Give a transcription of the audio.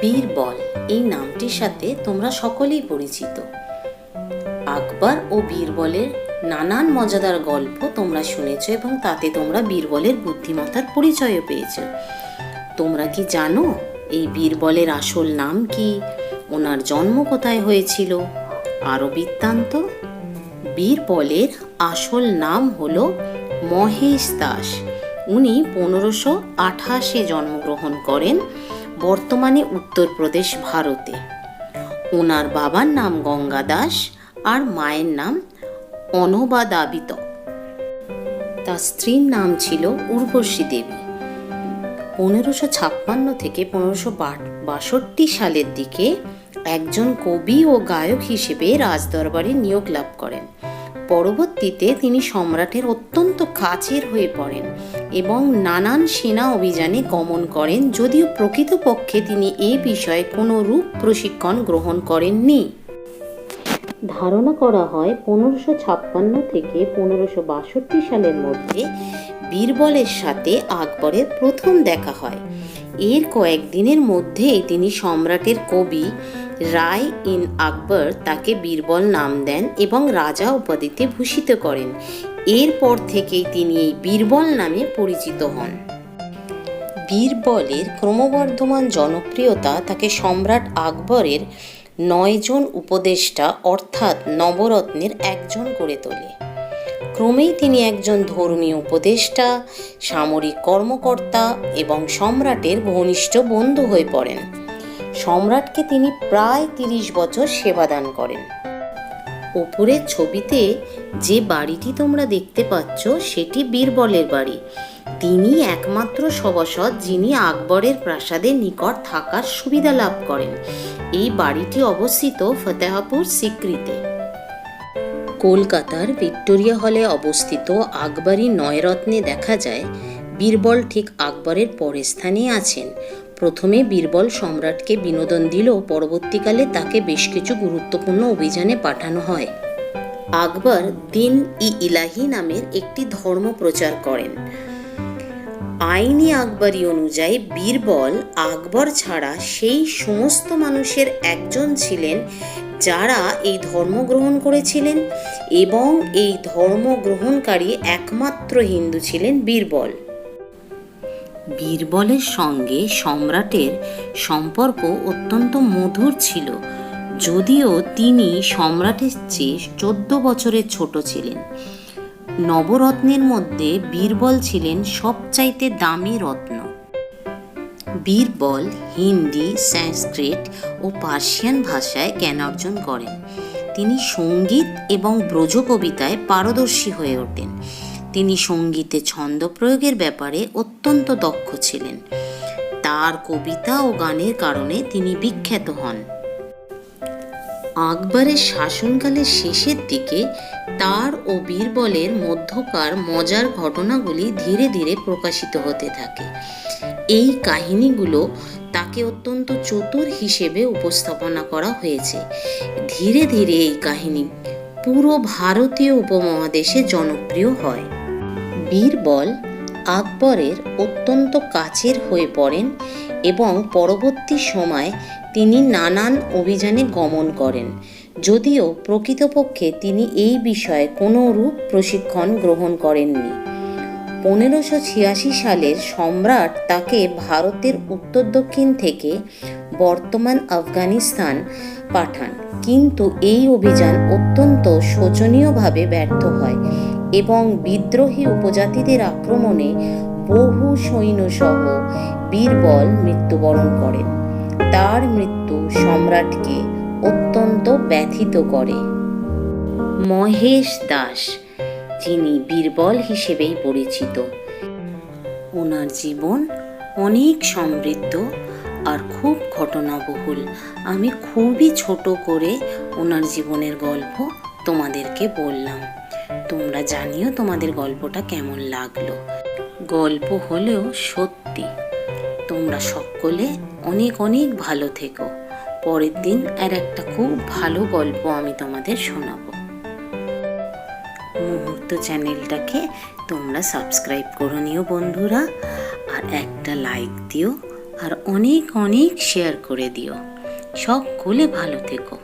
বীরবল এই নামটির সাথে তোমরা সকলেই পরিচিত। আকবর ও বীরবলের নানান মজাদার গল্প তোমরা শুনেছ এবং তাতে তোমরা বীরবলের বুদ্ধিমত্তার পরিচয়ও পেয়েছ। তোমরা কি জানো এই বীরবলের আসল নাম কি? ওনার জন্ম কোথায় হয়েছিল? আরও বৃত্তান্ত। বীরবলের আসল নাম হল মহেশ দাস। উনি পনেরোশো আঠাশে জন্মগ্রহণ করেন বর্তমানে উত্তরপ্রদেশ, ভারতে। ওনার বাবার নাম গঙ্গা দাস আর মায়ের নাম অনবা দাবিত। তার স্ত্রীর নাম ছিল উর্বশী দেবী। পনেরোশো ছাপ্পান্ন থেকে পনেরোশো বাষট্টি সালের দিকে একজন কবি ও গায়ক হিসেবে রাজদরবারে নিয়োগ লাভ করেন। পরবর্তীতে তিনি সম্রাটের অত্যন্ত কাছের হয়ে পড়েন এবং নানান সেনা অভিযানে গমন করেন, যদিও প্রকৃতপক্ষে তিনি এ বিষয়ে কোনো রূপ প্রশিক্ষণ গ্রহণ করেননি। ধারণা করা হয়, পনেরোশো ছাপ্পান্ন থেকে পনেরোশো বাষট্টি সালের মধ্যে বীরবলের সাথে আকবরের প্রথম দেখা হয়। এর কয়েকদিনের মধ্যেই তিনি সম্রাটের কবি রায় ইন আকবর তাকে বীরবল নাম দেন এবং রাজা উপাধিতে ভূষিত করেন। এরপর থেকেই তিনি এই বীরবল নামে পরিচিত হন। বীরবলের ক্রমবর্ধমান জনপ্রিয়তা তাকে সম্রাট আকবরের নয়জন উপদেষ্টা অর্থাৎ নবরত্নের একজন করে তোলে। ক্রমেই তিনি একজন ধর্মীয় উপদেষ্টা, সামরিক কর্মকর্তা এবং সম্রাটের ঘনিষ্ঠ বন্ধু হয়ে পড়েন। সম্রাটকে তিনি প্রায় তিরিশ বছর সেবাদান করেন। ওপরের ছবিতে যে বাড়িটি তোমরা দেখতে পাচ্ছ, সেটি বীরবলের বাড়ি। তিনি একমাত্র সভাসদ যিনি আকবরের প্রাসাদের নিকট থাকার সুবিধা লাভ করেন। এই বাড়িটি অবস্থিত ফতেহাপুর সিক্রিতে কলকাতার ভিক্টোরিয়া হলে অবস্থিত আকবরী নয়রত্নে দেখা যায়, বীরবল ঠিক আকবরের পরের স্থানে আছেন। প্রথমে বীরবল সম্রাটকে বিনোদন দিলেও পরবর্তীকালে তাকে বেশ কিছু গুরুত্বপূর্ণ অভিযানে পাঠানো হয়। আকবর দিন ই ইলাহি নামের একটি ধর্ম প্রচার করেন। আইনি আকবরী অনুযায়ী বীরবল আকবর ছাড়া সেই সমস্ত মানুষের একজন ছিলেন যারা এই ধর্ম গ্রহণ করেছিলেন এবং এই ধর্ম গ্রহণকারী একমাত্র হিন্দু ছিলেন বীরবল। বীরবলের সঙ্গে সম্রাটের সম্পর্ক অত্যন্ত মধুর ছিল, যদিও তিনি সম্রাটের চেয়ে চোদ্দ বছরের ছোট ছিলেন। নবরত্নের মধ্যে বীরবল ছিলেন সবচাইতে দামি রত্ন। বীরবল হিন্দি, সংস্কৃত ও পার্সিয়ান ভাষায় জ্ঞান অর্জন করেন। তিনি সংগীত এবং ব্রজ কবিতায় পারদর্শী হয়ে ওঠেন। তিনি সঙ্গীতে ছন্দ প্রয়োগের ব্যাপারে অত্যন্ত দক্ষ ছিলেন। তার কবিতা ও গানের কারণে তিনি বিখ্যাত হন। আকবরের শাসনকালের শেষের দিকে তার ও বীরবলের মধ্যকার মজার ঘটনাগুলি ধীরে ধীরে প্রকাশিত হতে থাকে। এই কাহিনীগুলো তাকে অত্যন্ত চতুর হিসেবে উপস্থাপনা করা হয়েছে। ধীরে ধীরে এই কাহিনী পুরো ভারতীয় উপমহাদেশে জনপ্রিয় হয়। বীরবল আকবরের অত্যন্ত কাছের হয়ে পড়েন এবং পরবর্তী সময় তিনি নানান অভিযানে গমন করেন। যদিও প্রকৃতপক্ষে তিনি এই বিষয়ে কোনো রূপ প্রশিক্ষণ গ্রহণ করেননি। পনেরোশো ছিয়াশি সালের সম্রাট তাকে ভারতের উত্তর দক্ষিণ থেকে বর্তমান আফগানিস্তান পাঠান। কিন্তু এই অভিযান অত্যন্ত শোচনীয়ভাবে ব্যর্থ হয় এবং বিদ্রোহী উপজাতিদের আক্রমণে বহু সৈন্যসহ বীরবল মৃত্যুবরণ করেন। তার মৃত্যু সম্রাটকে অত্যন্ত ব্যথিত করে। মহেশ দাস, যিনি বীরবল হিসেবেই পরিচিত। ওনার জীবন অনেক সমৃদ্ধ আর খুব ঘটনাবহুল। আমি খুবই ছোট করে ওনার জীবনের গল্প তোমাদেরকে বললাম। তোমরা জানিও তোমাদের গল্পটা কেমন লাগল। গল্প হলেও সত্যি। তোমরা সকলে অনেক অনেক ভালো থেকো। পরের দিন আর একটা খুব ভালো গল্প আমি তোমাদের শোনাবো। মুহূর্ত চ্যানেলটাকে তোমরা সাবস্ক্রাইব করে নিও বন্ধুরা, আর একটা লাইক দিও, আর অনেক অনেক শেয়ার করে দিও। সকলে ভালো থেকো।